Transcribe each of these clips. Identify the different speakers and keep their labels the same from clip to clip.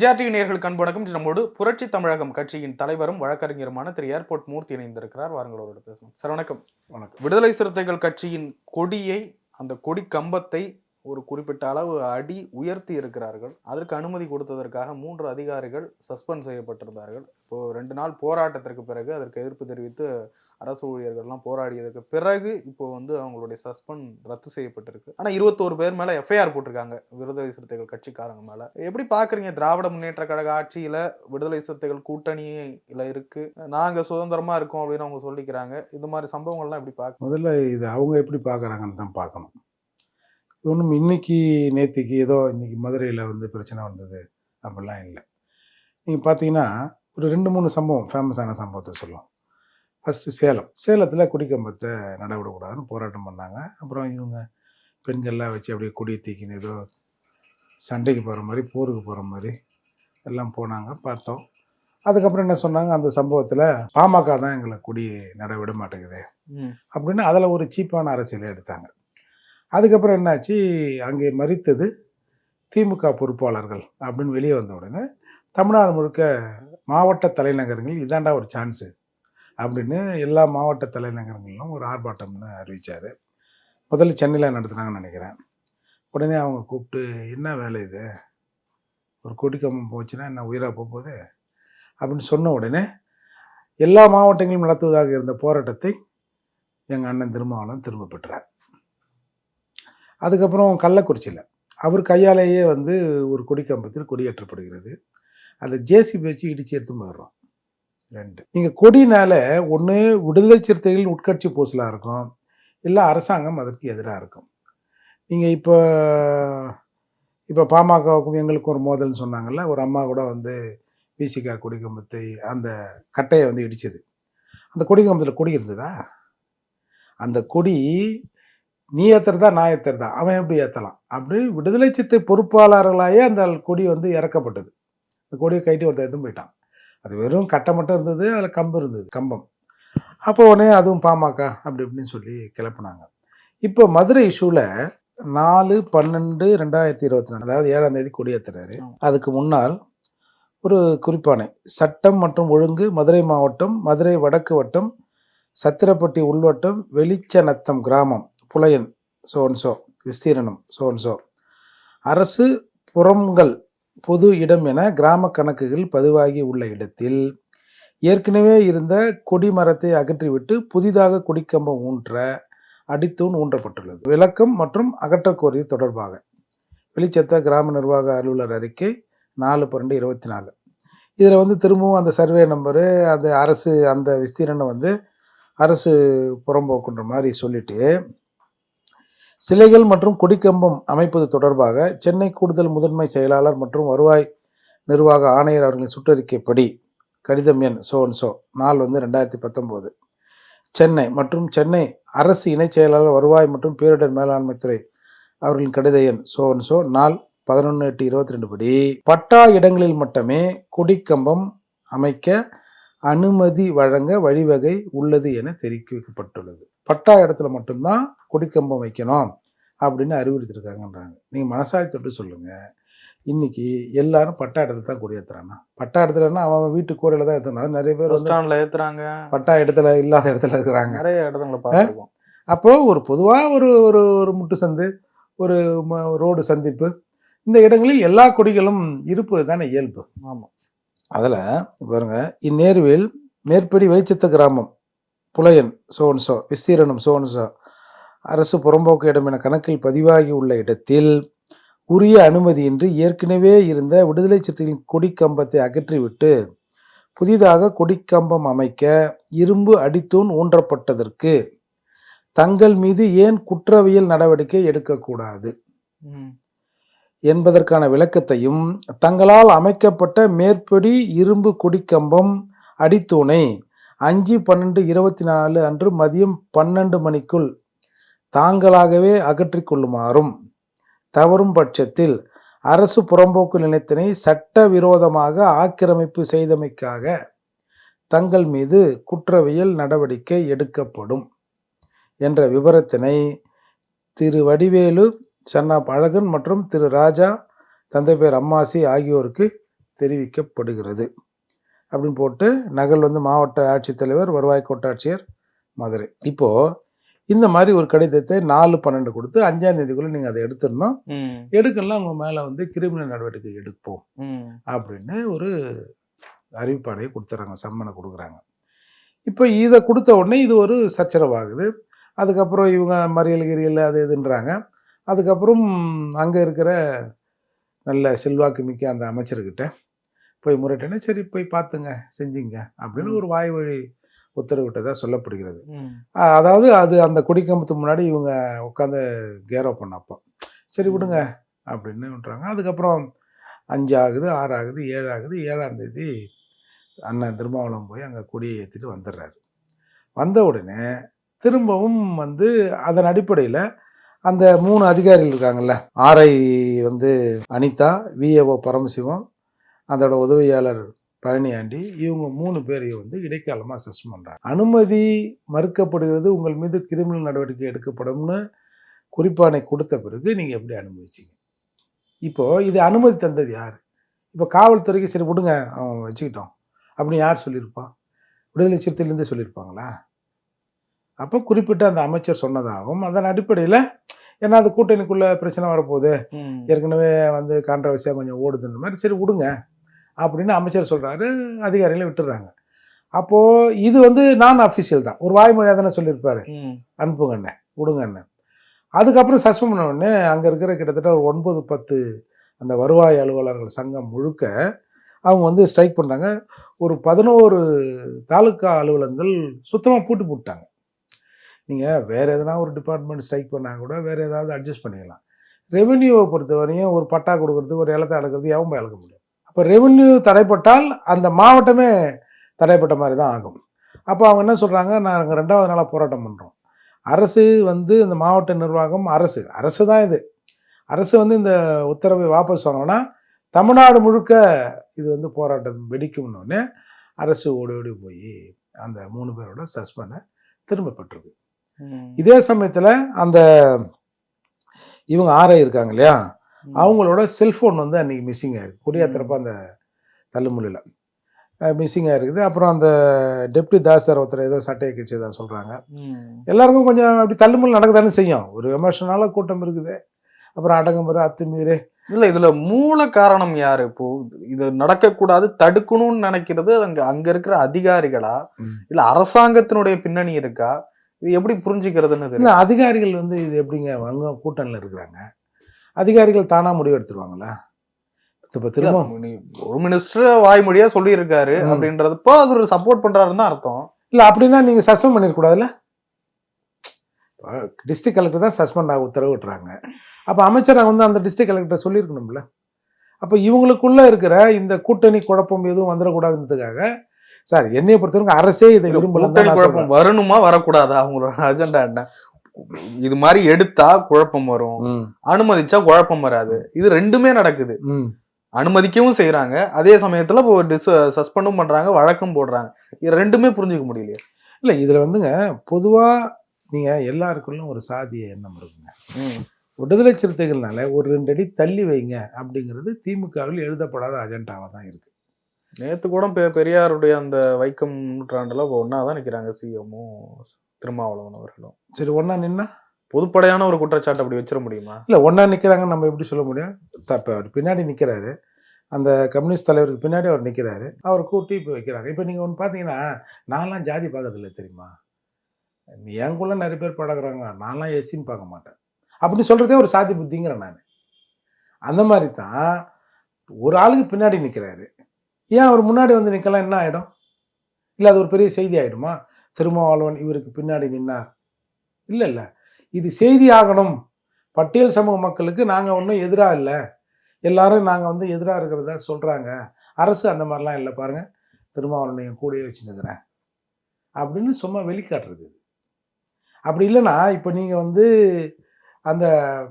Speaker 1: GRT நேயர்களுக்கு அன்பு நம்மோடு புரட்சி தமிழகம் கட்சியின் தலைவரும் வழக்கறிஞருமான திரு. ஏர்போர்ட் மூர்த்தி இணைந்திருக்கிறார். வாருங்கள் அவரோட பேசணும் சார் வணக்கம்.
Speaker 2: வணக்கம்.
Speaker 1: விடுதலை சிறுத்தைகள் கட்சியின் கொடியை அந்த கொடி கம்பத்தை ஒரு குறிப்பிட்ட அளவு அடி உயர்த்தி இருக்கிறார்கள். அதற்கு அனுமதி கொடுத்ததற்காக மூன்று அதிகாரிகள் சஸ்பெண்ட் செய்யப்பட்டிருந்தார்கள். இப்போ ரெண்டு நாள் போராட்டத்திற்கு பிறகு அதற்கு எதிர்ப்பு தெரிவித்து அரசு ஊழியர்கள்லாம் போராடியதற்கு பிறகு இப்போ வந்து அவங்களுடைய சஸ்பெண்ட் ரத்து செய்யப்பட்டிருக்கு. ஆனால் இருபத்தோரு பேர் மேலே எஃப்ஐஆர் போட்டிருக்காங்க. விடுதலை சிறுத்தைகள் கட்சிக்காரங்க மேலே. எப்படி பார்க்குறீங்க திராவிட முன்னேற்ற கழக ஆட்சியில் விடுதலை சிறுத்தைகள் இல்லை இருக்கு. நாங்கள் சுதந்திரமா இருக்கோம் அப்படின்னு அவங்க சொல்லிக்கிறாங்க. இந்த மாதிரி சம்பவங்கள்லாம் எப்படி பார்க்க
Speaker 2: முதல்ல இது அவங்க எப்படி பார்க்குறாங்கன்னு தான் பார்க்கணும். ஒன்றும் இன்னைக்கு நேத்திக்கு ஏதோ இன்னைக்கு மதுரையில் வந்து பிரச்சனை வந்தது அப்படிலாம் இல்லை. நீங்கள் பார்த்தீங்கன்னா ஒரு ரெண்டு மூணு சம்பவம் ஃபேமஸான சம்பவத்தை சொல்லுவோம். ஃபஸ்ட்டு சேலம். சேலத்தில் குடிக்கம்பத்தை நடவிடக்கூடாதுன்னு போராட்டம் பண்ணாங்க. அப்புறம் இவங்க பெண்கள்லாம் வச்சு அப்படியே கொடியை தீக்கின்னு ஏதோ சண்டைக்கு போகிற மாதிரி போருக்கு போகிற மாதிரி எல்லாம் போனாங்க பார்த்தோம். அதுக்கப்புறம் என்ன சொன்னாங்க அந்த சம்பவத்தில் பாமக தான் எங்களை கொடி நட விட மாட்டேங்குது. அப்படின்னு அதில் ஒரு சீப்பான அரசியலை எடுத்தாங்க. அதுக்கப்புறம் என்னாச்சு? அங்கே மறித்தது திமுக பொறுப்பாளர்கள் அப்படின்னு வெளியே வந்த உடனே தமிழ்நாடு முழுக்க மாவட்ட தலைநகரங்கள் இதாண்டா ஒரு சான்ஸு அப்படின்னு எல்லா மாவட்ட தலைநகரங்களிலும் ஒரு ஆர்ப்பாட்டம்னு அறிவிச்சார். முதல்ல சென்னையில் நடத்துனாங்கன்னு நினைக்கிறேன். உடனே அவங்க கூப்பிட்டு என்ன வேலை இது? ஒரு கொடிக்கம்பம் போச்சுன்னா என்ன உயிராக போக போகுது? அப்படின்னு சொன்ன உடனே எல்லா மாவட்டங்களும் நடத்துவதாக இருந்த போராட்டத்தை எங்கள் அண்ணன் திருமாவளவன் திரும்ப பெற்றார். அதுக்கப்புறம் கள்ளக்குறிச்சியில். அவர் கையாலேயே வந்து ஒரு கொடிக்கம்பத்தில் கொடியேற்றப்படுகிறது. அந்த ஜேசிபி வச்சு இடித்து எடுத்து போயிடுறோம் ரெண்டு. நீங்கள் கொடினால ஒன்று விடுதலை சிறுத்தைகள் உட்கட்சி பூசலாக இருக்கும். இல்லை அரசாங்கம் அதற்கு எதிராக இருக்கும். நீங்கள் இப்போ இப்போ பாமகவுக்கும் எங்களுக்கும் ஒரு மோதல்னு சொன்னாங்கல்ல ஒரு அம்மா கூட வந்து விசிகா கொடிக்கம்பத்தை அந்த கட்டையை வந்து இடிச்சது. அந்த கொடிக்கம்பத்தில் கொடி இருந்ததா? அந்த கொடி நீ ஏத்துறதா நான் ஏத்துறதா? அவன் எப்படி ஏத்தலாம்? அப்படி விடுதலை சித்தை பொறுப்பாளர்களாயே அந்த கொடி வந்து இறக்கப்பட்டது. அந்த கொடியை கைட்டி ஒருத்தர் எடுத்து போயிட்டான். அது வெறும் கட்டை மட்டும் இருந்தது அதில் கம்பு இருந்தது கம்பம். அப்போ உடனே அதுவும் பாமக அப்படி இப்படின்னு சொல்லி கிளப்புனாங்க. இப்போ மதுரை இஷ்யூவில் நாலு பன்னெண்டு ரெண்டாயிரத்தி இருபத்தி நாலு அதாவது ஏழாம் தேதி கொடியேற்றுறாரு. அதுக்கு முன்னால் ஒரு குறிப்பானை சட்டம் மற்றும் ஒழுங்கு மதுரை மாவட்டம் மதுரை வடக்கு வட்டம் சத்திரப்பட்டி உள்வட்டம் வெளிச்சநத்தம் கிராமம் புலையன் சோன்சோ விஸ்தீரணம் சோன்சோ. அரசு புறங்கள் பொது இடம் என கிராம கணக்குகள் பதிவாகி உள்ள இடத்தில் ஏற்கனவே இருந்த கொடிமரத்தை அகற்றிவிட்டு புதிதாக கொடிக்கம்பம் ஊன்ற அடித்தூண் ஊன்றப்பட்டுள்ளது. விளக்கம் மற்றும் அகற்றக்கோரியது தொடர்பாக. வெளிச்சத்த கிராம நிர்வாக அலுவலர் அறிக்கை நாலு பன்னெண்டு இருபத்தி நாலு. இதில் வந்து திரும்பவும் அந்த சர்வே நம்பரு அந்த அரசு அந்த விஸ்தீரணம் வந்து அரசு புறம்போக்குன்ற மாதிரி சொல்லிட்டு சிலைகள் மற்றும் கொடிக்கம்பம் அமைப்பது தொடர்பாக சென்னை கூடுதல் முதன்மை செயலாளர் மற்றும் வருவாய் நிர்வாக ஆணையர் அவர்களின் சுற்றறிக்கைப்படி கடிதம் எண் சோ அண்ட் சோ நாள் வந்து ரெண்டாயிரத்தி பத்தொம்போது. சென்னை மற்றும் சென்னை அரசு இணைச் செயலாளர் வருவாய் மற்றும் பேரிடர் மேலாண்மைத்துறை அவர்களின் கடித எண் சோ அண்ட் சோ நாள் பதினொன்று எட்டு இருபத்தி ரெண்டு படி. பட்டா இடங்களில் மட்டுமே கொடிக்கம்பம் அமைக்க அனுமதி வழங்க வழிவகை உள்ளது என தெரிவிக்கப்பட்டுள்ளது. பட்டா இடத்துல மட்டும்தான் கொடிக்கம்பம் வைக்கணும் அப்படின்னு அறிவுறுத்திருக்காங்கன்றாங்க நீங்கள் மனசாட்சி தொட்டு சொல்லுங்க. இன்னைக்கு எல்லாரும் பட்டா இடத்துல தான் கொடியேற்றுறானா பட்டா இடத்துலன்னா அவன் அவன் வீட்டு கூரையில தான் ஏற்றணும் நிறைய பேர்
Speaker 1: ஸ்டாண்ட்ல ஏத்துறாங்க.
Speaker 2: பட்டா இடத்துல இல்லாத இடத்துல இருக்கிறாங்க.
Speaker 1: நிறைய இடத்துல பார்த்துருக்கோம்.
Speaker 2: அப்போ ஒரு பொதுவாக ஒரு ஒரு ஒரு முட்டு சந்து ஒரு ரோடு சந்திப்பு இந்த இடங்களில் எல்லா கொடிகளும் இருப்பது தானே இயல்பு.
Speaker 1: ஆமா.
Speaker 2: அதில் பாருங்க இந்நேர்வில் மேற்படி வெளிச்சத்த கிராமம் புலையன் சோன்சோ விஸ்தீரணம் சோன்சோ அரசு புறம்போக்கு இடம் என கணக்கில் பதிவாகி உள்ள இடத்தில் உரிய அனுமதியின்றி ஏற்கனவே இருந்த விடுதலை சிறுத்தைகளின் கொடிக்கம்பத்தை அகற்றிவிட்டு புதிதாக கொடிக்கம்பம் அமைக்க இரும்பு அடித்தூண் ஊன்றப்பட்டதற்கு தங்கள் மீது ஏன் குற்றவியல் நடவடிக்கை எடுக்கக்கூடாது. என்பதற்கான விளக்கத்தையும் தங்களால் அமைக்கப்பட்ட மேற்படி இரும்பு கொடிக்கம்பம் அடித்தூணை அஞ்சு பன்னெண்டு இருபத்தி நாலு அன்று மதியம் பன்னெண்டு மணிக்குள் தாங்களாகவே அகற்றிக் கொள்ளுமாறும் தவறும் பட்சத்தில் அரசு புறம்போக்கு நிலையத்தினை சட்டவிரோதமாக ஆக்கிரமிப்பு செய்தமைக்காக தங்கள் மீது குற்றவியல் நடவடிக்கை எடுக்கப்படும் என்ற விபரத்தினை திரு வடிவேலு சன்னா அழகன் மற்றும் திரு ராஜா தந்தை பேர் அம்மாசி ஆகியோருக்கு தெரிவிக்கப்படுகிறது. அப்படின்னு போட்டு நகல் வந்து மாவட்ட ஆட்சித்தலைவர் வருவாய் கோட்டாட்சியர் மதுரை. இப்போது இந்த மாதிரி ஒரு கடிதத்தை நாலு பன்னெண்டு கொடுத்து அஞ்சாம் தேதிக்குள்ளே நீங்கள் அதை எடுத்துடணும். எடுக்கலாம் உங்கள் மேலே வந்து கிரிமினல் நடவடிக்கை எடுப்போம். அப்படின்னு ஒரு அறிவிப்பாடையை கொடுத்துட்றாங்க சம்மனை கொடுக்குறாங்க. இப்போ இதை கொடுத்த உடனே இது ஒரு சச்சரவாகுது. அதுக்கப்புறம் இவங்க மறியல் கிரியல் அது இதுன்றாங்க. அதுக்கப்புறம் அங்கே இருக்கிற நல்ல செல்வாக்கு மிக்க அந்த அமைச்சர்கிட்ட போய் முறையிட்டேன்னா சரி போய் பார்த்துங்க செஞ்சுங்க. அப்படின்னு ஒரு வாய் வழி உத்தரவிட்டதாக சொல்லப்படுகிறது. அதாவது அது அந்த கொடிக்கம்பத்துக்கு முன்னாடி இவங்க உட்காந்து கேரோ பண்ணப்போ சரி விடுங்க அப்படின்னு விட்றாங்க அதுக்கப்புறம் அஞ்சு ஆகுது ஆறு ஆகுது ஏழு ஆகுது ஏழாம் தேதி அண்ணன் திருமாவளம் போய் அங்கே கொடியை ஏற்றிட்டு வந்துடுறாரு. வந்த உடனே திரும்பவும் வந்து அதன் அடிப்படையில் அந்த மூணு அதிகாரிகள் இருக்காங்கல்ல ஆர்ஐ வந்து அனிதா விஏஓ பரமசிவம் அதோட உதவியாளர் பழனியாண்டி இவங்க மூணு பேரையும் வந்து இடைக்காலமாக சஸ்பெண்ட் பண்ணுறாங்க அனுமதி மறுக்கப்படுகிறது உங்கள் மீது கிரிமினல் நடவடிக்கை எடுக்கப்படும்னு குறிப்பாணை கொடுத்த பிறகு நீங்கள் எப்படி அனுமதிச்சீங்க? இப்போ இது அனுமதி தந்தது யார்? இப்போ காவல்துறைக்கு சரி விடுங்க அவன் வச்சுக்கிட்டோம் அப்படின்னு யார் சொல்லியிருப்பான் விடுதலை சிறுத்தையிலேருந்தே சொல்லியிருப்பாங்களா? அப்போ குறிப்பிட்ட அந்த அமைச்சர் சொன்னதாகவும் அதன் அடிப்படையில் ஏன்னா அது கூட்டணிக்குள்ளே பிரச்சனை வரப்போகுது. ஏற்கனவே வந்து கான்ட்ரவர்சியாக கொஞ்சம் ஓடுதுன்ற மாதிரி சரி விடுங்க. அப்படின்னு அமைச்சர் சொல்கிறாரு அதிகாரிகளை விட்டுறாங்க அப்போது இது வந்து நான் அஃபிஷியல் தான். ஒரு வாய்மொழியாக தானே சொல்லியிருப்பாரு. அனுப்புங்க அண்ணே விடுங்க அண்ணே. அதுக்கப்புறம் சஸ்பெண்ட் பண்ண உடனே அங்கே இருக்கிற கிட்டத்தட்ட ஒரு ஒன்பது பத்து அந்த வருவாய் அலுவலர்கள் சங்கம் முழுக்க அவங்க வந்து ஸ்ட்ரைக் பண்ணுறாங்க ஒரு பதினோரு தாலுக்கா அலுவலகங்கள் சுத்தமாக பூட்டி போட்டாங்க. நீங்கள் வேறு எதனா ஒரு டிபார்ட்மெண்ட் ஸ்ட்ரைக் பண்ணால் கூட வேறு ஏதாவது அட்ஜஸ்ட் பண்ணிக்கலாம். ரெவென்யூவை பொறுத்தவரையும் ஒரு பட்டா கொடுக்கறது ஒரு இடத்த அளக்கிறது எவன் போய் அளக்க முடியும் அப்போ ரெவென்யூ தடைப்பட்டால் அந்த மாவட்டமே தடைப்பட்ட மாதிரி தான் ஆகும். அப்போ அவங்க என்ன சொல்கிறாங்க நாங்கள் ரெண்டாவது நாளாக போராட்டம் பண்ணுறோம் அரசு வந்து இந்த மாவட்ட நிர்வாகம் அரசு அரசு தான் இது. அரசு வந்து இந்த உத்தரவை வாபஸ் வாங்கணும்னா தமிழ்நாடு முழுக்க இது வந்து போராட்டம் வெடிக்கும்னோடனே அரசு ஓடி ஓடி போய் அந்த மூணு பேரோட சஸ்பெண்டை திரும்ப பெற்றிருக்கு
Speaker 1: ம்,
Speaker 2: இதே சமயத்தில் அந்த இவங்க ஆர்ஐ இருக்காங்க இல்லையா. அவங்களோட செல்ஃபோன் வந்து அன்றைக்கி மிஸ்ஸிங் ஆயிருக்கு. குடியாத்திரப்ப அந்த தள்ளுமுள்ளில். மிஸ்ஸிங் ஆயிருக்குது. அப்புறம் அந்த டெப்டி தாசர் ஒருத்தர் ஏதோ சட்டையை கிழிச்சதா சொல்கிறாங்க எல்லாருக்கும் கொஞ்சம் அப்படி தள்ளுமுள் நடக்கத்தானே செய்யும். ஒரு எமோஷனால கூட்டம் இருக்குது. அப்புறம் அடங்குமுறை அத்துமீறி.
Speaker 1: இல்ல இதுல மூல காரணம் யாரு? இப்போ இது நடக்கக்கூடாது தடுக்கணும்னு நினைக்கிறது அங்க அங்க இருக்கிற அதிகாரிகளா. இல்ல அரசாங்கத்தினுடைய பின்னணி இருக்கா? இது எப்படி புரிஞ்சுக்கிறதுன்னு
Speaker 2: இல்லை அதிகாரிகள் வந்து இது எப்படிங்க? அவங்க கூட்டணியில் இருக்கிறாங்க. அதிகாரிகள் தானாக முடிவு எடுத்துருவாங்களா இப்போ திரும்ப
Speaker 1: ஒரு மினிஸ்டர் வாய்மொழியா சொல்லியிருக்காரு. அப்படின்றதுப்போ அது ஒரு சப்போர்ட் பண்றாருன்னு தான் அர்த்தம்.
Speaker 2: இல்லை அப்படின்னா நீங்கள் சஸ்பெண்ட் பண்ணிருக்கூடாதுல்ல டிஸ்ட்ரிக்ட் கலெக்டர் தான் சஸ்பெண்ட் ஆக உத்தரவு விட்டுறாங்க. அப்போ அமைச்சர் வந்து அந்த டிஸ்ட்ரிக்ட் கலெக்டர் சொல்லியிருக்கணும்ல? அப்போ இவங்களுக்குள்ள இருக்கிற இந்த கூட்டணி குழப்பம் எதுவும் வந்துடக்கூடாதுன்றதுக்காக சார் என்னைய பொறுத்தவரைக்கும் அரசே இதை விரும்பல
Speaker 1: குழப்பம் வரணுமா வரக்கூடாதா? அவங்களோட அஜெண்டா என்ன? இது மாதிரி எடுத்தா குழப்பம் வரும். அனுமதிச்சா குழப்பம் வராது. இது ரெண்டுமே நடக்குது. அனுமதிக்கவும் செய்றாங்க. அதே சமயத்துல இப்போ டிஸ் சஸ்பெண்டும் பண்றாங்க வழக்கம் போடுறாங்க. இது ரெண்டுமே புரிஞ்சுக்க முடியலையே.
Speaker 2: இல்லை இதில் வந்துங்க பொதுவாக நீங்கள் எல்லாருக்குள்ளும் ஒரு சாதிய எண்ணம் இருக்குங்க. விடுதலை சிறுத்தைகள்னால ஒரு ரெண்டு அடி தள்ளி வைங்க அப்படிங்கிறது திமுகவில் எழுதப்படாத அஜெண்டாவாக தான் இருக்கு.
Speaker 1: நேத்து கூட பெரியாருடைய அந்த வைக்கம் நூற்றாண்டுல ஒன்னாதான் நிக்கிறாங்க சிஎம்மும் திருமாவளவன் அவர்களும்
Speaker 2: சரி ஒன்றா நின்னா?
Speaker 1: பொதுப்படையான ஒரு குற்றச்சாட்டு அப்படி வச்சிட முடியுமா?
Speaker 2: இல்லை ஒன்றா நிற்கிறாங்கன்னு நம்ம எப்படி சொல்ல முடியும்? தப்பு அவர் பின்னாடி நிற்கிறாரு அந்த கம்யூனிஸ்ட் தலைவருக்கு பின்னாடி அவர் நிற்கிறாரு அவர் கூட்டி இப்போ வைக்கிறாங்க. இப்போ நீங்கள் ஒன்று பார்த்தீங்கன்னா நான்லாம் ஜாதி பார்க்கறதில்ல தெரியுமா? என்குள்ள நிறைய பேர் பழகுறாங்க. நான்லாம் எஸ்சின்னு பார்க்க மாட்டேன். அப்படி சொல்கிறதே ஒரு சாதி புத்திங்கிறேன் நான். அந்த மாதிரி தான் ஒரு ஆளுக்கு பின்னாடி நிற்கிறாரு ஏன் அவர் முன்னாடி வந்து நிற்கலாம் என்ன ஆகிடும் இல்லை அது ஒரு பெரிய செய்தி ஆகிடுமா திருமாவளவன் இவருக்கு பின்னாடி நின்னார். இல்லை இல்லை. இது செய்தி ஆகணும். பட்டியல் சமூக மக்களுக்கு நாங்கள் ஒன்றும் எதிராக இல்லை. எல்லாரும் நாங்கள் வந்து எதிராக இருக்கிறதா சொல்கிறாங்க அரசு அந்த மாதிரிலாம் இல்லை பாருங்கள் திருமாவளவனை என் கூடயே வச்சுருக்கிறேன் அப்படின்னு சும்மா வெளிக்காட்டுறது அப்படி இல்லைன்னா இப்போ நீங்கள் வந்து அந்த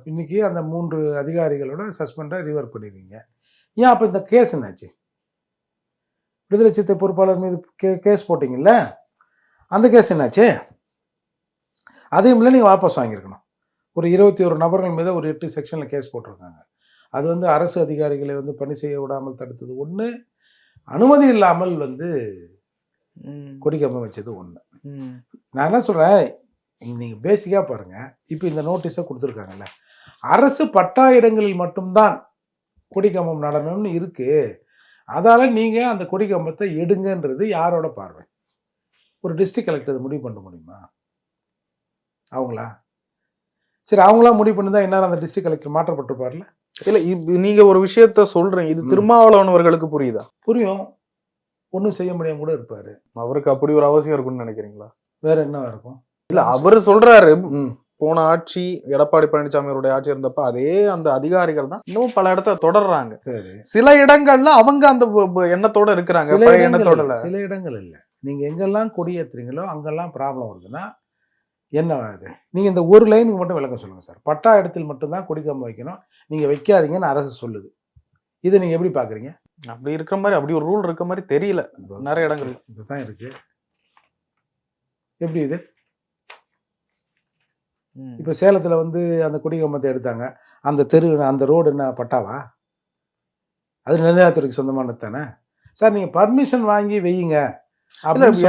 Speaker 2: இன்னைக்கு அந்த மூன்று அதிகாரிகளோட சஸ்பெண்டை ரிவர் பண்ணிடுவீங்க. ஏன் அப்போ இந்த கேஸ் என்னாச்சு? விடுதலை சித்தை பொறுப்பாளர் மீது கே கேஸ் போட்டிங்கல்ல? அந்த கேஸ் என்னாச்சு? அதையும் இல்லை நீங்கள் வாபஸ் வாங்கியிருக்கணும். ஒரு இருபத்தி ஒரு நபர்கள் மீது ஒரு எட்டு செக்ஷனில் கேஸ் போட்டிருக்காங்க. அது வந்து அரசு அதிகாரிகளை வந்து பணி செய்ய விடாமல் தடுத்தது ஒன்று அனுமதி இல்லாமல் வந்து கொடிக்கம்பம் வச்சது ஒன்று நான் என்ன சொல்கிறேன் நீங்கள் பேசிக்காக பாருங்கள் இப்போ இந்த நோட்டீஸை கொடுத்துருக்காங்கல்ல. அரசு பட்டா இடங்களில் மட்டும்தான் கொடிக்கம்பம் நடணும்னு இருக்கு. அதால் நீங்கள் அந்த கொடிக்கம்பத்தை எடுங்கன்றது யாரோட பார்வை? ஒரு டிஸ்ட்ரிக்ட் கலெக்டர் முடிவு பண்ண முடியுமா? அவங்களா? சரி அவங்களா முடிவு பண்ணிதான் இந்நேரம் அந்த டிஸ்ட்ரிக்ட் கலெக்டர் மாற்றப்பட்டிருப்பார்ல
Speaker 1: இல்ல இது நீங்க ஒரு விஷயத்த சொல்றீங்க. இது
Speaker 2: ம்.
Speaker 1: திருமாவளவன் அவர்களுக்கு புரியுதா?
Speaker 2: புரியும். ஒன்றும் செய்ய முடியாம கூட இருப்பார்.
Speaker 1: அவருக்கு அப்படி ஒரு அவசியம் இருக்கும்னு நினைக்கிறீங்களா?
Speaker 2: வேற என்ன இருக்கும்?
Speaker 1: இல்ல அவரு சொல்றாரு.
Speaker 2: ம்
Speaker 1: போன ஆட்சி எடப்பாடி பழனிசாமி அவருடைய ஆட்சி இருந்தப்ப அதே அந்த அதிகாரிகள் தான் இன்னும் பல இடத்துல தொடர்றாங்க.
Speaker 2: சரி.
Speaker 1: சில இடங்கள்ல அவங்க அந்த எண்ணத்தோட இருக்கிறாங்க.
Speaker 2: சில இடங்கள் இல்ல,
Speaker 1: இல்ல
Speaker 2: சில இடங்கள் இல்லை நீங்க எங்கெல்லாம் கொடியேத்துறீங்களோ அங்கெல்லாம் ப்ராப்ளம் வருதுன்னா என்ன அது நீங்க இந்த ஒரு லைனுக்கு மட்டும் விளக்கம் சொல்லுங்க சார். பட்டா இடத்தில் மட்டும்தான் கொடிக்கம்பம் வைக்கணும். நீங்க வைக்காதீங்கன்னு அரசு சொல்லுது. இதை நீங்க எப்படி பாக்குறீங்க?
Speaker 1: அப்படி இருக்கிற மாதிரி அப்படி ஒரு ரூல் இருக்க மாதிரி தெரியல. நிறைய இடங்கள்
Speaker 2: இதுதான் இருக்கு. எப்படி இது. இப்போ சேலத்துல வந்து அந்த கொடிக்கம்பத்தை எடுத்தாங்க. அந்த தெரு அந்த ரோடு என்ன பட்டாவா? அது நிலையாத்துறைக்கு சொந்தமானது தானே? சார் நீங்க பர்மிஷன் வாங்கி வையுங்க.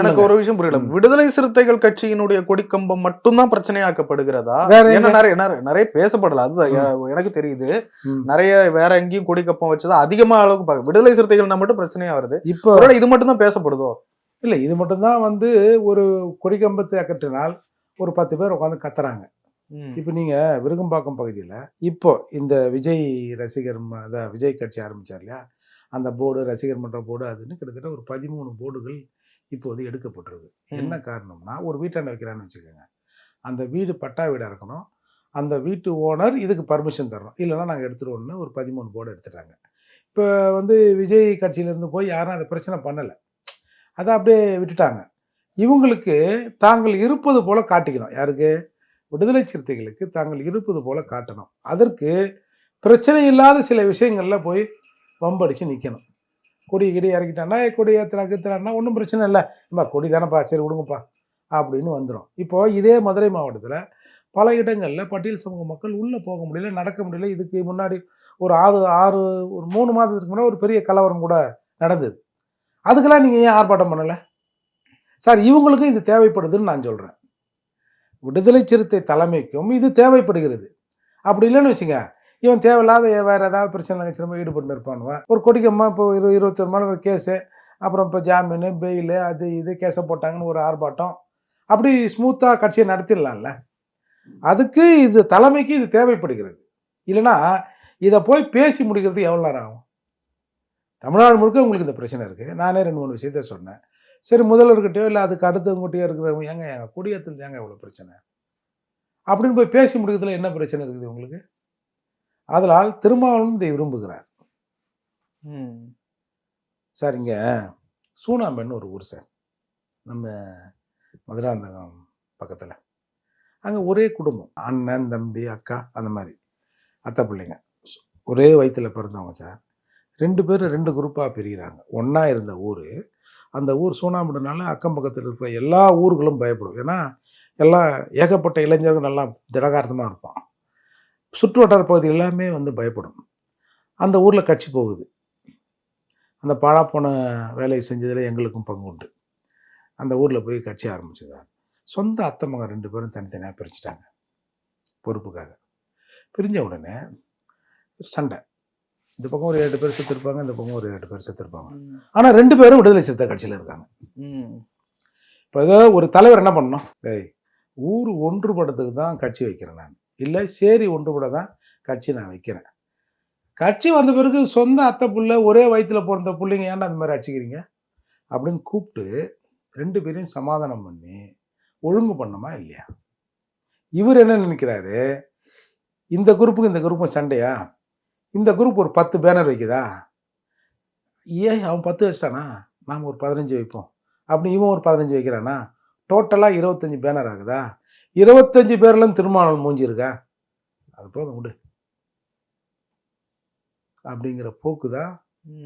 Speaker 1: எனக்கு. ஒரு விஷயம் புரியல. விடுதலை சிறுத்தைகள் கட்சியினுடைய கொடிக்கம்பம் மட்டும்தான் பிரச்சனையாக்கப்படுகிறதா? நிறைய பேசப்படல அதுதான் எனக்கு தெரியுது. நிறைய வேற எங்கேயும் கொடிக்கம்பம் வச்சதா அதிகமா அளவுக்கு பாக்க விடுதலை சிறுத்தைகள்னா மட்டும் பிரச்சனையா வருது
Speaker 2: இப்போ
Speaker 1: இது மட்டும் தான் பேசப்படுதோ
Speaker 2: இல்லை இது மட்டும்தான் வந்து ஒரு கொடிக்கம்பத்தை அகற்றினால் ஒரு பத்து பேர் உட்காந்து கத்துறாங்க. இப்போ நீங்கள் விருகம்பாக்கம் பகுதியில் இப்போ இந்த விஜய் ரசிகர் அதான் விஜய் கட்சி ஆரம்பிச்சார் இல்லையா அந்த போர்டு ரசிகர் மன்ற போர்டு அதுன்னு கிட்டத்தட்ட ஒரு பதிமூணு போர்டுகள் இப்போது எடுக்கப்பட்டிருக்கு. என்ன காரணம்னா ஒரு வீட்டாண்ட வைக்கிறான்னு வச்சுக்கோங்க. அந்த வீடு பட்டா வீடாக இருக்கணும். அந்த வீட்டு ஓனர் இதுக்கு பர்மிஷன் தரணும். இல்லைன்னா நாங்கள் எடுத்துருவோம்னு ஒரு பதிமூணு போர்டு எடுத்துட்டாங்க. இப்போ வந்து விஜய் கட்சியிலேருந்து போய் யாரும் அதை பிரச்சனை பண்ணலை. அதை அப்படியே விட்டுட்டாங்க. இவங்களுக்கு தாங்கள் இருப்பது போல காட்டிக்கணும். யாருக்கு? விடுதலை சிறுத்தைகளுக்கு தாங்கள் இருப்பது போல காட்டணும். அதற்கு பிரச்சனை இல்லாத சில விஷயங்கள்ல போய் வம்படிச்சு நிற்கணும் கொடி கிடி இறக்கிட்டான்னா "ஏய், கொடி ஏத்துறா ஒன்றும் பிரச்சனை இல்லை. நம்ம கொடி தானேப்பா சரி விடுங்கப்பா அப்படின்னு வந்துடும் இப்போ இதே மதுரை மாவட்டத்தில் பல இடங்களில் பட்டியல் சமூக மக்கள் உள்ளே போக முடியல நடக்க முடியல. இதுக்கு முன்னாடி ஒரு ஆறு ஆறு ஒரு மூணு மாதத்துக்கு முன்னாடி ஒரு பெரிய கலவரம் கூட நடந்தது. அதுக்கெல்லாம் நீங்கள் ஏன் ஆர்ப்பாட்டம் பண்ணலை? சார் இவங்களுக்கும் இது தேவைப்படுதுன்னு நான் சொல்கிறேன் விடுதலை சிறுத்தை தலைமைக்கும் இது தேவைப்படுகிறது. அப்படி இல்லைன்னு வச்சுங்க இவன் தேவையில்லாத வேறு ஏதாவது பிரச்சனை வச்சு ஈடுபட்டு இருப்பானுவன் ஒரு கொடிக்கம்மா இப்போ இரு இருபத்தொரு மணி ஒரு கேஸு அப்புறம் இப்போ ஜாமீனு பெயிலு அது இது கேஸை போட்டாங்கன்னு ஒரு ஆர்ப்பாட்டம். அப்படி ஸ்மூத்தாக கட்சியை நடத்திடலாம்ல. அதுக்கு இது தலைமைக்கு இது தேவைப்படுகிறது. இல்லைன்னா இதை போய் பேசி முடிக்கிறது எவ்வளோ நேரம் ஆகும்? தமிழ்நாடு முழுக்க உங்களுக்கு இந்த பிரச்சனை இருக்குது நானே ரெண்டு மூணு விஷயத்த சொன்னேன். சரி முதல்வர்கிட்டயோ இல்லை அதுக்கு அடுத்தவங்ககிட்டயோ இருக்கிறவங்க ஏங்க எங்கள் குடியத்தில் ஏங்க இவ்வளோ பிரச்சனை? அப்படின்னு போய் பேசி முடிக்கிறதுல என்ன பிரச்சனை இருக்குது உங்களுக்கு? அதனால் திருமாவளவன் இதை விரும்புகிறார். சார் இங்கே சூனாம்பேன்னு ஒரு ஊர் சார். நம்ம மதுராந்தகம் பக்கத்தில். அங்கே ஒரே குடும்பம். அண்ணன் தம்பி அக்கா அந்த மாதிரி. அத்தை பிள்ளைங்க. ஒரே வயிற்றில் பிறந்தவங்க சார். ரெண்டு பேரும் ரெண்டு குரூப்பாக பிரிகிறாங்க. ஒன்றா இருந்த ஊர். அந்த ஊர் சூனாம்புனால அக்கம் பக்கத்தில் இருக்கிற எல்லா ஊர்களும் பயப்படும். ஏன்னா எல்லாம் ஏகப்பட்ட இளைஞர்கள் நல்லா திடகார்த்தமாக இருப்பான். சுற்று வட்டார பகுதி எல்லாமே வந்து பயப்படும். அந்த ஊரில் கட்சி போகுது. அந்த பாழாப்போன வேலையை செஞ்சதில் எங்களுக்கும் பங்கு உண்டு. அந்த ஊரில் போய் கட்சி ஆரம்பிச்சதார் சொந்த அத்தை மகன் ரெண்டு பேரும் தனித்தனியாக பிரிச்சுட்டாங்க. பொறுப்புக்காக. பிரிஞ்ச உடனே சண்டை. இந்த பக்கம் ஒரு ஏழு பேர் செத்துருப்பாங்க இந்த பக்கம் ஒரு ஏழு பேர் செத்துருப்பாங்க. ஆனால் ரெண்டு பேரும் விடுதலை சிறுத்தை கட்சியில் இருக்காங்க. இப்போ ஏதோ ஒரு தலைவர் என்ன பண்ணணும்? டேய் ஊர் ஒன்றுபடத்துக்கு தான் கட்சி வைக்கிறேன் நான். இல்லை சேரி ஒன்றுபட தான் கட்சி நான் வைக்கிறேன். கட்சி வந்த பிறகு சொந்த அத்தை புள்ள ஒரே வயிற்றில் பிறந்த பிள்ளைங்க ஏன்டா அந்த மாதிரி அடிச்சுக்கிறீங்க? அப்படின்னு கூப்பிட்டு ரெண்டு பேரையும் சமாதானம் பண்ணி ஒழுங்கு பண்ணமா இல்லையா? இவர் என்ன நினைக்கிறாரு? இந்த குரூப்புக்கு இந்த குரூப்பும் சண்டையா? இந்த குரூப் ஒரு பத்து பேனர் வைக்குதா? ஏன் அவன் பத்து வச்சிட்டானா? நாம் ஒரு பதினஞ்சு வைப்போம். அப்படி இவன் ஒரு பதினஞ்சு வைக்கிறானா? டோட்டலாக இருபத்தஞ்சு பேனர் ஆகுதா? இருபத்தஞ்சு பேர்லாம் திருமாவளவன் மூஞ்சி இருக்கா அது போதும் விடு. அப்படிங்கிற போக்கு தான்.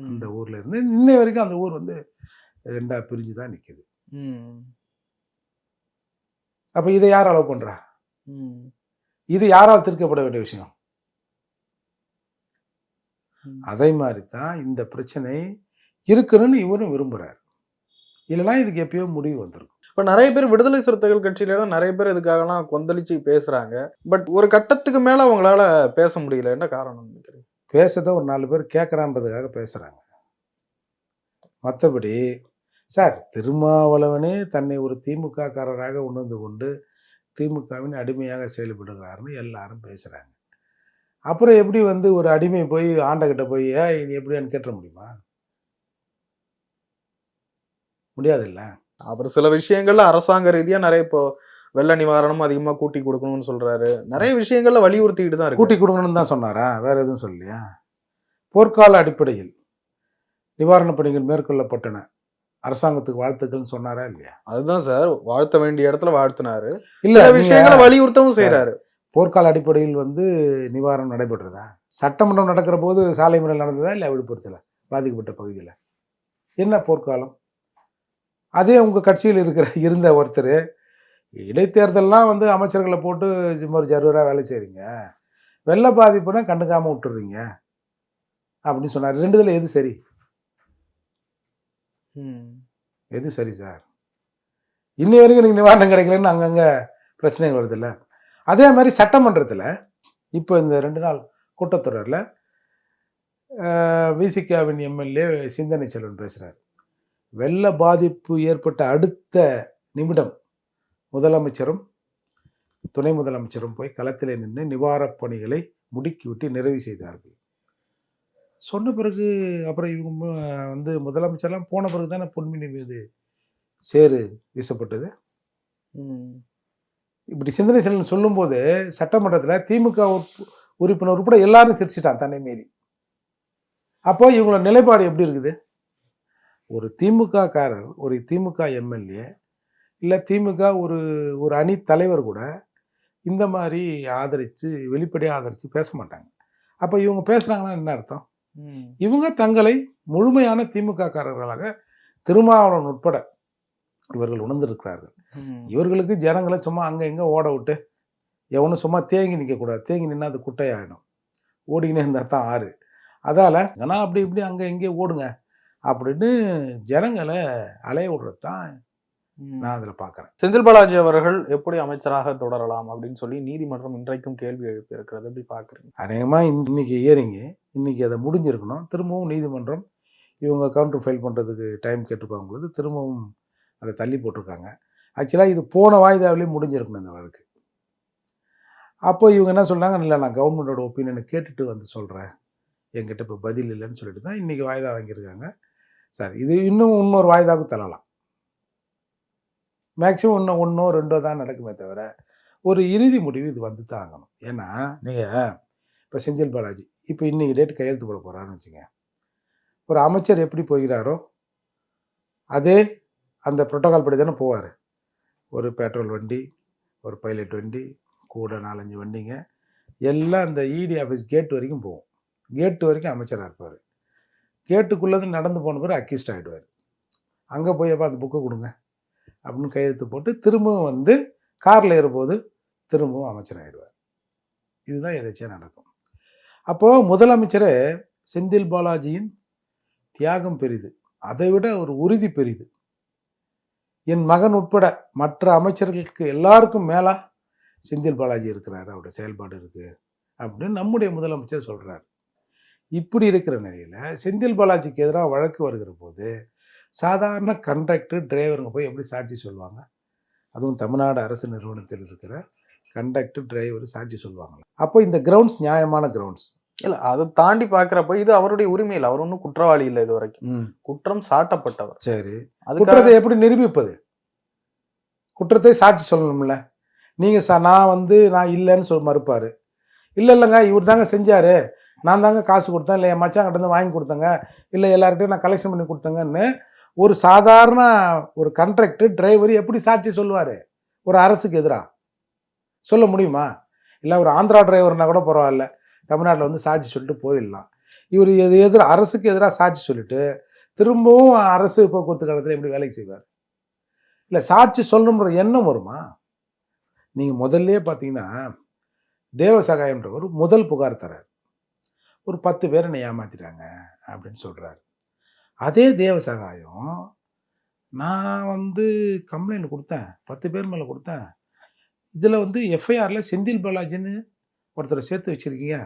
Speaker 2: அந்த ஊர்ல இருந்து. இன்னை வரைக்கும் அந்த ஊர் வந்து ரெண்டா பிரிஞ்சு தான் நிக்குது.
Speaker 1: ம்.
Speaker 2: அப்ப இதை யார் அலோவ் பண்றா?
Speaker 1: ம்.
Speaker 2: இது யாரால் தீர்க்கப்பட வேண்டிய விஷயம்? அதே மாதிரி தான் இந்த பிரச்சனை இருக்கணும்னு இவரும் விரும்புறாரு. இல்லைன்னா இதுக்கு எப்பயோ முடிவு வந்திருக்கும்.
Speaker 1: இப்போ நிறைய பேர் விடுதலை சிறுத்தைகள் கட்சியில தான் நிறைய பேர் இதுக்காகலாம் கொந்தளிச்சு பேசுறாங்க. பட் ஒரு கட்டத்துக்கு மேல அவங்களால பேச முடியல. என்ன காரணம் நினைக்கிறீங்க?
Speaker 2: ஒரு நாலு பேர் கேட்குறான்றதுக்காக பேசுகிறாங்க மற்றபடி சார் திருமாவளவனே தன்னை ஒரு திமுககாரராக உணர்ந்து கொண்டு திமுகவின் அடிமையாக செயல்படுகிறாருன்னு எல்லாரும் பேசுகிறாங்க அப்புறம் எப்படி வந்து ஒரு அடிமை போய் ஆண்டகிட்ட போய் ஏன் நீ எப்படின்னு கேட்ட முடியுமா? முடியாதுல்ல?
Speaker 1: அப்புறம் சில விஷயங்கள்ல அரசாங்க ரீதியா நிறைய இப்போ வெள்ள நிவாரணம் அதிகமா கூட்டி கொடுக்கணும்னு சொல்றாரு. நிறைய விஷயங்கள்ல வலியுறுத்திக்கிட்டு தான்
Speaker 2: கூட்டி கொடுக்கணும்னு தான் சொன்னாரா? வேற எதுவும் சொல்லலையா? போர்க்கால அடிப்படையில் நிவாரணப் பணிகள் மேற்கொள்ளப்பட்டன. அரசாங்கத்துக்கு வாழ்த்துக்கள்னு சொன்னாரா இல்லையா?
Speaker 1: அதுதான் சார். வாழ்த்த வேண்டிய இடத்துல வாழ்த்தினாரு.
Speaker 2: இல்ல
Speaker 1: விஷயங்களை வலியுறுத்தவும் செய்யறாரு
Speaker 2: போர்க்கால அடிப்படையில் வந்து நிவாரணம் நடைபெற்றதா? சட்டமன்றம் நடக்கிற போது சாலை முறையில் நடந்ததா இல்லை விழுப்புரத்தில் பாதிக்கப்பட்ட பகுதியில்? என்ன போர்க்காலம்? அதே உங்கள் கட்சியில் இருக்கிற இருந்த ஒருத்தர் இடைத்தேர்தல்லாம் வந்து அமைச்சர்களை போட்டு சும்மா ஒரு ஜருவராக வேலை செய்கிறீங்க வெள்ள பாதிப்புனா கண்டுக்காமல் விட்டுறீங்க. அப்படின்னு சொன்னார். ரெண்டு இதில் எது சரி?
Speaker 1: ம்.
Speaker 2: எது சரி சார்? இன்னி வரைக்கும் நீங்கள் நிவாரணம் கிடைக்கலன்னு அங்கங்கே பிரச்சனைகள் வருதுல்ல. அதே மாதிரி சட்டமன்றத்தில் இப்போ இந்த ரெண்டு நாள் கூட்டத்தொடரில் விசிகாவின் எம்எல்ஏ சிந்தனை செல்வன் பேசுகிறார் வெள்ள பாதிப்பு ஏற்பட்ட அடுத்த நிமிடம் முதலமைச்சரும் துணை முதலமைச்சரும் போய் களத்தில் நின்று நிவாரணப் பணிகளை முடுக்கிவிட்டு நிறைவு செய்தார்கள். சொன்ன பிறகு அப்புறம் இவங்க வந்து முதலமைச்சர்லாம் போன பிறகு தானே பொன்மினி மீது சேறு வீசப்பட்டது. இப்படி சிந்தனை செல்வன் சொல்லும்போது சட்டமன்றத்தில் திமுக உறுப்பு- உறுப்பினர் உட்பட எல்லாரும் சிரிச்சிட்டான் தன்னை மீறி. அப்போ இவங்களோட நிலைப்பாடு எப்படி இருக்குது? ஒரு திமுக காரர் ஒரு திமுக எம்எல்ஏ இல்லை திமுக ஒரு ஒரு அணி தலைவர் கூட இந்த மாதிரி ஆதரித்து வெளிப்படையாக ஆதரித்து பேச மாட்டாங்க. அப்போ இவங்க பேசுனாங்கன்னா என்ன அர்த்தம். இவங்க தங்களை முழுமையான திமுக காரர்களாக திருமாவளவன் உட்பட இவர்கள் உணர்ந்திருக்கிறார்கள். இவர்களுக்கு ஜனங்களை சும்மா அங்கே இங்கே ஓட விட்டு எவனும் சும்மா தேங்கி நிற்கக்கூடாது தேங்கி நின்னா அது குட்டையாயிடும். ஓடிக்கினே இருந்தால் தான் ஆறு. அதால் ஆனால் அப்படி இப்படி அங்கே இங்கே ஓடுங்க. அப்படின்னு ஜனங்களை அலைய விடுறது தான். நான் அதில் பார்க்குறேன்.
Speaker 1: செந்தில் பாலாஜி அவர்கள் எப்படி அமைச்சராக தொடரலாம் அப்படின்னு சொல்லி நீதிமன்றம் இன்றைக்கும் கேள்வி எழுப்பி இருக்கிறது. எப்படி பாக்குறீங்க
Speaker 2: அநேகமாக இன்னைக்கு இயரிங்க இன்னைக்கு அதை முடிஞ்சிருக்கணும். திரும்பவும் நீதிமன்றம் இவங்க கவுண்டர் ஃபைல் பண்ணுறதுக்கு டைம் கேட்டிருப்பாங்க பொழுது திரும்பவும் அதை தள்ளி போட்டிருக்காங்க. ஆக்சுவலாக இது போன வாய்தாவிலே முடிஞ்சிருக்கணும் இந்த வழக்கு. அப்போ இவங்க என்ன சொல்றாங்க? இல்லை நான் கவர்மெண்டோட ஒப்பீனியனை கேட்டுட்டு வந்து சொல்கிறேன் என்கிட்ட இப்போ பதில் இல்லைன்னு சொல்லிட்டு தான் இன்றைக்கி வாய்தா வாங்கியிருக்காங்க. சார் இது இன்னும் இன்னொரு வாய்தாவுக்கு தள்ளலாம். மேக்ஸிமம் இன்னும் ஒன்றோ ரெண்டோ தான் நடக்குமே தவிர ஒரு இறுதி முடிவு இது வந்து தான் ஆகணும். ஏன்னா நீங்கள் இப்போ செந்தில் பாலாஜி இப்போ இன்னைக்கு டேட் கையெழுத்து போட போகிறாருன்னு வச்சுங்க. ஒரு அமைச்சர் எப்படி போகிறாரோ அதே அந்த ப்ரோட்டோகால் படி தானே போவார். ஒரு பெட்ரோல் வண்டி ஒரு பைலட் வண்டி கூட நாலஞ்சு வண்டிங்க எல்லாம் அந்த இடி ஆஃபீஸ் கேட் வரைக்கும் போகும். கேட்டு வரைக்கும் அமைச்சராக இருப்பார். கேட்டுக்குள்ளது நடந்து போன பிறகு அக்யூஸ்ட் ஆகிடுவார் அங்கே போய் அப்போ அந்த புக்கை கொடுங்க. அப்படின்னு கையெழுத்து போட்டு திரும்பவும் வந்து காரில் ஏறும்போது திரும்பவும் அமைச்சர் ஆகிடுவார் இதுதான் எதாச்சும் நடக்கும். அப்போது முதலமைச்சர் செந்தில் பாலாஜியின் தியாகம் பெரிது. அதை விட ஒரு உறுதி பெரிது. என் மகன் உட்பட மற்ற அமைச்சர்களுக்கு எல்லாருக்கும் மேலாக செந்தில் பாலாஜி இருக்கிறார். அவருடைய செயல்பாடு இருக்குது அப்படின்னு நம்முடைய முதலமைச்சர் சொல்கிறார் இப்படி இருக்கிற நிலையில செந்தில் பாலாஜிக்கு எதிராக வழக்கு வருகிற போது சாதாரண கண்டக்டர் டிரைவருங்க போய் எப்படி சாட்சி சொல்லுவாங்க? அதுவும் தமிழ்நாடு அரசு நிறுவனத்தில் இருக்கிற கண்டக்டர் டிரைவர் சாட்சி சொல்லுவாங்களா அப்போ இந்த கிரவுண்ட்ஸ் நியாயமான கிரவுண்ட்ஸ்
Speaker 1: இல்ல அதை தாண்டி பாக்குறப்ப இது அவருடைய உரிமை இல்லை. அவர் ஒன்றும் குற்றவாளி இல்லை இது வரைக்கும் குற்றம் சாட்டப்பட்டவர்.
Speaker 2: சரி.
Speaker 1: அதுக்காக
Speaker 2: குற்றத்தை எப்படி நிரூபிப்பது? குற்றத்தை சாட்சி சொல்லணும்ல. நீங்க சா நான் வந்து நான் இல்லைன்னு சொல் மறுப்பாரு. இல்லை இல்லைங்க இவர் தாங்க செஞ்சாரு. நான் தாங்க காசு கொடுத்தேன் இல்லை என் மச்சாங்கிட்ட இருந்து வாங்கி கொடுத்தேங்க இல்லை எல்லார்கிட்டையும் நான் கலெக்ஷன் பண்ணி கொடுத்தேங்கன்னு ஒரு சாதாரண ஒரு கண்ட்ராக்டு டிரைவர் எப்படி சாட்சி சொல்லுவார்? ஒரு அரசுக்கு எதிராக சொல்ல முடியுமா? இல்லை ஒரு ஆந்திரா டிரைவர்னா கூட பரவாயில்ல தமிழ்நாட்டில் வந்து சாட்சி சொல்லிட்டு போயிடலாம். இவர் எது எதிராக அரசுக்கு எதிராக சாட்சி சொல்லிட்டு திரும்பவும் அரசு போக்குவரத்து கழகத்தில் எப்படி வேலைக்கு செய்வார்? இல்லை சாட்சி சொல்லணுன்ற எண்ணம் வருமா? நீங்கள் முதல்ல பார்த்தீங்கன்னா தேவசகாயன்றவர் முதல் புகார் தரார். ஒரு பத்து பேர் என்னை ஏமாத்திட்டாங்க அப்படின்னு சொல்கிறாரு அதே தேவ சகாயம் நான் வந்து கம்ப்ளைண்ட் கொடுத்தேன். பத்து பேர் மேலே கொடுத்தேன். இதில் வந்து எஃப்ஐஆரில் செந்தில் பாலாஜின்னு ஒருத்தரை சேர்த்து வச்சுருக்கீங்க.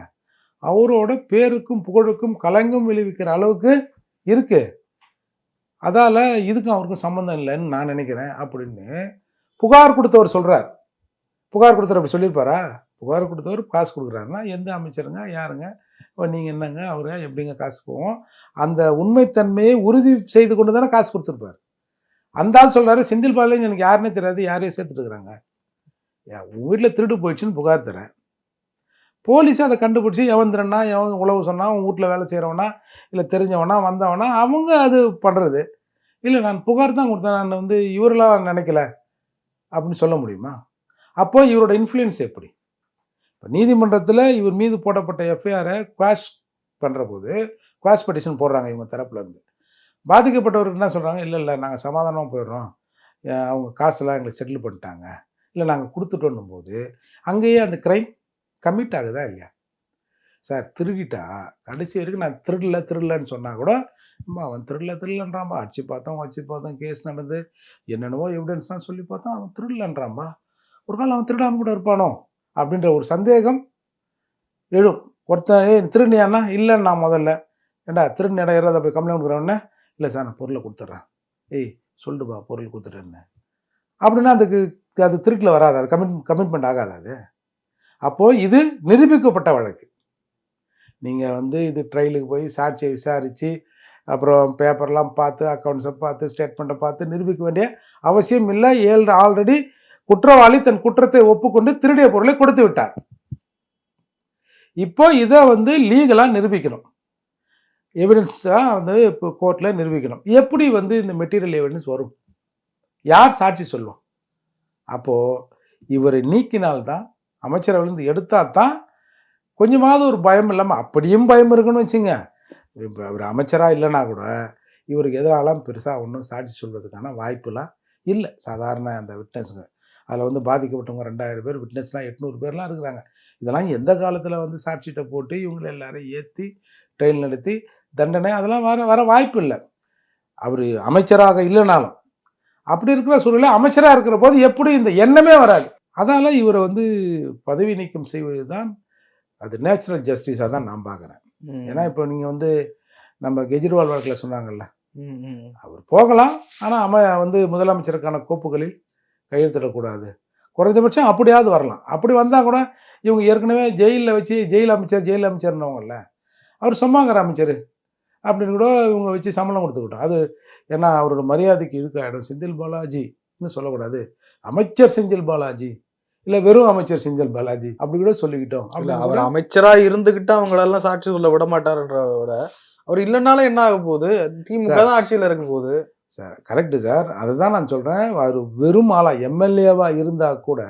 Speaker 2: அவரோட பேருக்கும் புகழுக்கும் கலங்கம் விளைவிக்கிற அளவுக்கு இருக்குது அதால் இதுக்கும் அவருக்கும் சம்மந்தம் இல்லைன்னு நான் நினைக்கிறேன் அப்படின்னு புகார் கொடுத்தவர் சொல்கிறார் புகார் கொடுத்தவர் அப்படி சொல்லியிருப்பாரா? புகார் கொடுத்தவர் காசு கொடுக்குறாருன்னா எந்த அமைச்சருங்க யாருங்க? இப்போ நீங்கள் என்னங்க? அவரு எப்படிங்க காசு போவோம்? அந்த உண்மைத்தன்மையை உறுதி செய்து கொண்டு தானே காசு கொடுத்துருப்பார். அந்த ஆள் சொல்கிறாரு செந்தில் பாலையும் எனக்கு யாருன்னே தெரியாது யாரையும் சேர்த்துட்டுருக்குறாங்க ஏன் உங்கள் வீட்டில் திருடு போயிடுச்சுன்னு புகார் தரேன் போலீஸ் அதை கண்டுபிடிச்சி எவன் எவன் உழவு சொன்னா உன் வீட்டில் வேலை செய்கிறவனா இல்லை தெரிஞ்சவனா வந்தவனா அவங்க அது பண்ணுறது இல்லை நான் புகார் தான் கொடுத்தேன் நான் வந்து இவரெல்லாம் நினைக்கல. அப்படின்னு சொல்ல முடியுமா? அப்போ இவரோட இன்ஃப்ளூயன்ஸ் எப்படி? இப்போ நீதிமன்றத்தில் இவர் மீது போடப்பட்ட எஃப்ஐஆரை குவாஷ் பண்ணுற போது குவாஷ் பெட்டிஷன் போடுறாங்க இவங்க தரப்புல இருந்து. பாதிக்கப்பட்டவருக்கு என்ன சொல்கிறாங்க இல்லை இல்லை நாங்கள் சமாதானமாக போயிடுறோம். அவங்க காசெல்லாம் எங்களுக்கு செட்டில் பண்ணிட்டாங்க. இல்லை நாங்கள் கொடுத்துட்டோன்னும் போது அங்கேயே அந்த க்ரைம் கமிட் ஆகுதா இல்லையா? சார் திருடிட்டா? கடைசி வரைக்கும் நான் திருடல திருடலன்னு சொன்னால் கூட அம்மா அவன் திருடல திருடலன்றாம்பா அடிச்சு பார்த்தோம் வச்சு பார்த்தோம் கேஸ் நடந்து. என்னென்னவோ எவிடன்ஸ்லாம் சொல்லி பார்த்தோம் அவன் திருடலன்றான்பா ஒரு கால் அவன் திருடாமல் கூட இருப்பானோ? அப்படின்ற ஒரு சந்தேகம் எழும். ஒருத்தன் ஏய் திருடியானா இல்லைன்னு நான் முதல்ல ஏண்டா திருடின இடம் ஏறாத போய் கம்ப்ளைண்ட் கொடுக்குறவொன்னே இல்லை சார் நான் பொருளை கொடுத்துட்றேன். ஏய் சொல்லுப்பா பொருள் கொடுத்துட்டேன்னு அப்படின்னா அதுக்கு அது திருட்டில் வராது அது கமிட் கமிட்மெண்ட் ஆகாது அது. அப்போது இது நிரூபிக்கப்பட்ட வழக்கு. நீங்கள் வந்து இது ட்ரையலுக்கு போய் சாட்சியை விசாரித்து அப்புறம் பேப்பர்லாம் பார்த்து அக்கௌண்ட்ஸை பார்த்து ஸ்டேட்மெண்ட்டை பார்த்து நிரூபிக்க வேண்டிய அவசியம் இல்லை. ஏழு ஆல்ரெடி குற்றவாளி தன் குற்றத்தை ஒப்புக்கொண்டு திருடிய பொருளை கொடுத்து விட்டார். இப்போ இதை வந்து லீகலாக நிரூபிக்கணும். எவிடன்ஸாக வந்து இப்போ கோர்ட்டில் நிரூபிக்கணும். எப்படி வந்து இந்த மெட்டீரியல் எவிடன்ஸ் வரும்? யார் சாட்சி சொல்லுவோம் அப்போது இவரை நீக்கினால்தான் அமைச்சரவையிலிருந்து எடுத்தால் தான் கொஞ்சமாவது ஒரு பயம் இல்லாமல் அப்படியும் பயம் இருக்குன்னு வச்சுங்க. இப்போ அவர் அமைச்சராக இல்லைன்னா கூட இவருக்கு எதிராலாம் பெருசாக ஒன்றும் சாட்சி சொல்வதற்கான வாய்ப்புலாம் இல்லை. சாதாரண அந்த விட்னஸுங்க அதில் வந்து பாதிக்கப்பட்டவங்க ரெண்டாயிரம் பேர் விட்னஸ்லாம் எட்நூறு பேர்லாம் இருக்கிறாங்க. இதெல்லாம் எந்த காலத்தில் வந்து சாட்சிட்ட போட்டு இவங்களை எல்லாரையும் ஏற்றி ட்ரெயின் நடத்தி தண்டனை அதெல்லாம் வர வர வாய்ப்பு இல்லை. அவர் அமைச்சராக இல்லைனாலும். அப்படி இருக்கிற சூழ்நிலை அமைச்சராக இருக்கிற போது எப்படி இந்த எண்ணமே வராது. அதால் இவரை வந்து பதவி நீக்கம் செய்வது தான் அது நேச்சுரல் ஜஸ்டிஸாக தான் நான் பார்க்குறேன். ஏன்னா இப்போ நீங்கள் வந்து நம்ம கெஜ்ரிவால் வழக்கில் சொன்னாங்கல்ல. அவர் போகலாம். ஆனால் அம வந்து முதலமைச்சருக்கான கோப்புகளில் கையெழுத்திடக்கூடாது குறைந்தபட்சம் அப்படியாவது வரலாம். அப்படி வந்தால் கூட இவங்க ஏற்கனவே ஜெயிலில் வச்சு ஜெயில் அமைச்சர் ஜெயில் அமைச்சர்னவங்கல்ல அவர் சும்மாங்கிற அமைச்சர். அப்படின்னு கூட இவங்க வச்சு சம்பளம் கொடுத்துக்கிட்டோம். அது ஏன்னா அவரோட மரியாதைக்கு இழுக்காயிடும். செந்தில் பாலாஜின்னு சொல்லக்கூடாது. அமைச்சர் செந்தில் பாலாஜி இல்லை வெறும் அமைச்சர் செந்தில் பாலாஜி அப்படி கூட சொல்லிக்கிட்டோம். அப்படின்னு
Speaker 1: அவர்
Speaker 2: கூட-
Speaker 1: அமைச்சரா இருந்துகிட்டு அவங்களெல்லாம் சாட்சி சொல்ல விட மாட்டாருன்றத விட அவர் இல்லைனாலும் என்ன ஆக போகுது? திமுக தான் ஆட்சியில இருக்கும் போது
Speaker 2: சார் கரெக்டு சார். அதுதான் நான் சொல்கிறேன் அவர் வெறும் ஆளா எம்எல்ஏவாக இருந்தால் கூட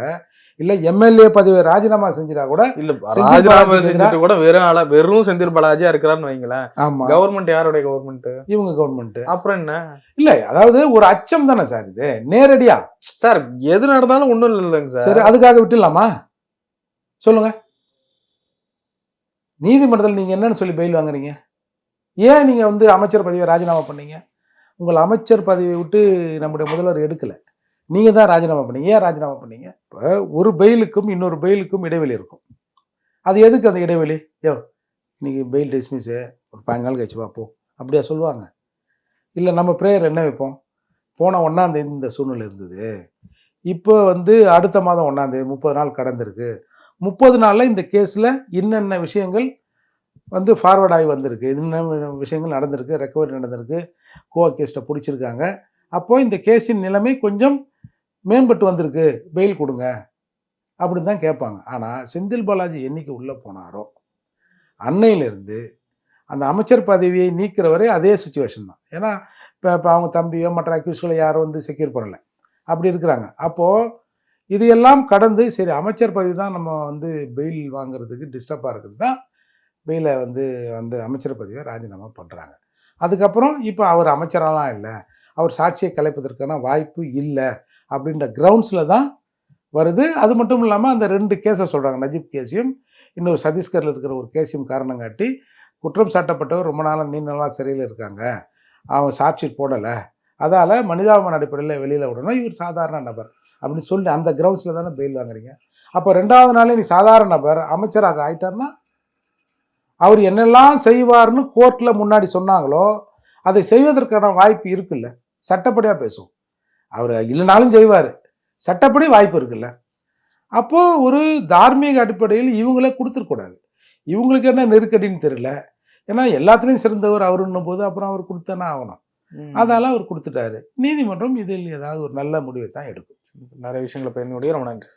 Speaker 2: இல்லை எம்எல்ஏ பதவியை ராஜினாமா செஞ்சிட்டா கூட
Speaker 1: இல்ல ராஜினாமா செஞ்சுட்டு கூட வெறும் ஆளா வெறும் செந்தில் பாலாஜியா இருக்கிறான்னு வைங்களேன்.
Speaker 2: ஆமாம்
Speaker 1: கவர்மெண்ட் யாருடைய கவர்மெண்ட்
Speaker 2: இவங்க கவர்மெண்ட்
Speaker 1: அப்புறம் என்ன?
Speaker 2: இல்லை அதாவது ஒரு அச்சம் தானே சார் இது? நேரடியா.
Speaker 1: சார் எது நடந்தாலும் ஒண்ணும் இல்லைங்க சார்.
Speaker 2: சரி அதுக்காக விட்டுலாமா சொல்லுங்க. நீதிமன்றத்தில் நீங்க என்னன்னு சொல்லி பெயில் வாங்குறீங்க? ஏன் நீங்க வந்து அமைச்சர் பதவியை ராஜினாமா பண்ணீங்க? உங்கள் அமைச்சர் பதவியை விட்டு நம்முடைய முதல்வர் எடுக்கலை. நீங்கள் தான் ராஜினாமா பண்ணீங்க. ஏன் ராஜினாமா பண்ணீங்க? இப்போ ஒரு பெயிலுக்கும் இன்னொரு பெயிலுக்கும் இடைவெளி இருக்கும். அது எதுக்கு அந்த இடைவெளி? யோ இன்னைக்கு பெயில் டிஸ்மிஸு ஒரு பதினஞ்சு நாள் கழிச்சு பார்ப்போம் அப்படியா சொல்லுவாங்க. இல்லை நம்ம ப்ரேயர் என்ன வைப்போம்? போன ஒன்றாந்தேதி இந்த சூழ்நிலை இருந்தது. இப்போ வந்து அடுத்த மாதம் ஒன்றாந்தேதி முப்பது நாள் கடந்திருக்கு. முப்பது நாளில் இந்த கேஸில் என்னென்ன விஷயங்கள் வந்து ஃபார்வர்ட் ஆகி வந்திருக்கு? என்னென்ன விஷயங்கள் நடந்திருக்கு? ரெக்கவரி நடந்திருக்கு? கோவா கேஸ்ட்டை பிடிச்சிருக்காங்க. அப்போது இந்த கேஸின் நிலைமை கொஞ்சம் மேம்பட்டு வந்திருக்கு. பெயில் கொடுங்க. அப்படின்னு தான் கேட்பாங்க. ஆனால் செந்தில் பாலாஜி என்றைக்கு உள்ளே போனாரோ அன்னையிலிருந்து அந்த அமைச்சர் பதவியை நீக்கிற வரை அதே சுச்சுவேஷன் தான். ஏன்னா இப்போ இப்போ அவங்க தம்பியோ மற்ற அக்யூஸ்களை யாரும் வந்து செக்யூர் பண்ணலை. அப்படி இருக்கிறாங்க. அப்போது இது எல்லாம் கடந்து சரி அமைச்சர் பதவி தான் நம்ம வந்து பெயில் வாங்குறதுக்கு டிஸ்டர்பாக இருக்குது தான். பெயிலை வந்து வந்து அமைச்சர் பதவியை ராஜினாமா பண்ணுறாங்க அதுக்கப்புறம் இப்போ அவர் அமைச்சரெல்லாம் இல்லை. அவர் சாட்சியை கலைப்பதற்கான வாய்ப்பு இல்லை அப்படின்ற கிரவுண்ட்ஸில் தான் வருது. அது மட்டும் இல்லாமல் அந்த ரெண்டு கேஸை சொல்கிறாங்க நஜீப் கேஸையும் இன்னொரு சத்தீஸ்கரில் இருக்கிற ஒரு கேஸையும் காரணம் காட்டி குற்றம் சாட்டப்பட்டவர் ரொம்ப நாளாக நீண்ட நாளாக சிறையில் இருக்காங்க. அவன் சாட்சி போடலை. அதால் மனிதாபமான அடிப்படையில் வெளியில் விடணும். இவர் சாதாரண நபர் அப்படின்னு சொல்லி அந்த கிரவுண்ட்ஸில் தானே பெயில் வாங்குறீங்க. அப்போ ரெண்டாவது நாளே நீ சாதாரண நபர் அமைச்சராக ஆயிட்டார்னா அவர் என்னெல்லாம் செய்வார்னு கோர்ட்டில் முன்னாடி சொன்னாங்களோ அதை செய்வதற்கான வாய்ப்பு இருக்குல்ல. சட்டப்படியாக பேசும் அவர் இல்லைனாலும் செய்வார். சட்டப்படி வாய்ப்பு இருக்குல்ல. அப்போது ஒரு தார்மீக அடிப்படையில் இவங்களே கொடுத்துருக்கூடாது இவங்களுக்கு என்ன நெருக்கடின்னு தெரியல. ஏன்னா எல்லாத்துலேயும் சிறந்தவர் அவருன்னும் போது அப்புறம் அவர் கொடுத்தானே ஆகணும்.
Speaker 1: ம்.
Speaker 2: அதால அவர் கொடுத்துட்டாரு. நீதிமன்றம் இதில் ஏதாவது ஒரு நல்ல முடிவை தான் எடுக்கும்.
Speaker 1: நிறைய விஷயங்களை பயனுடைய ரொம்ப நன்றி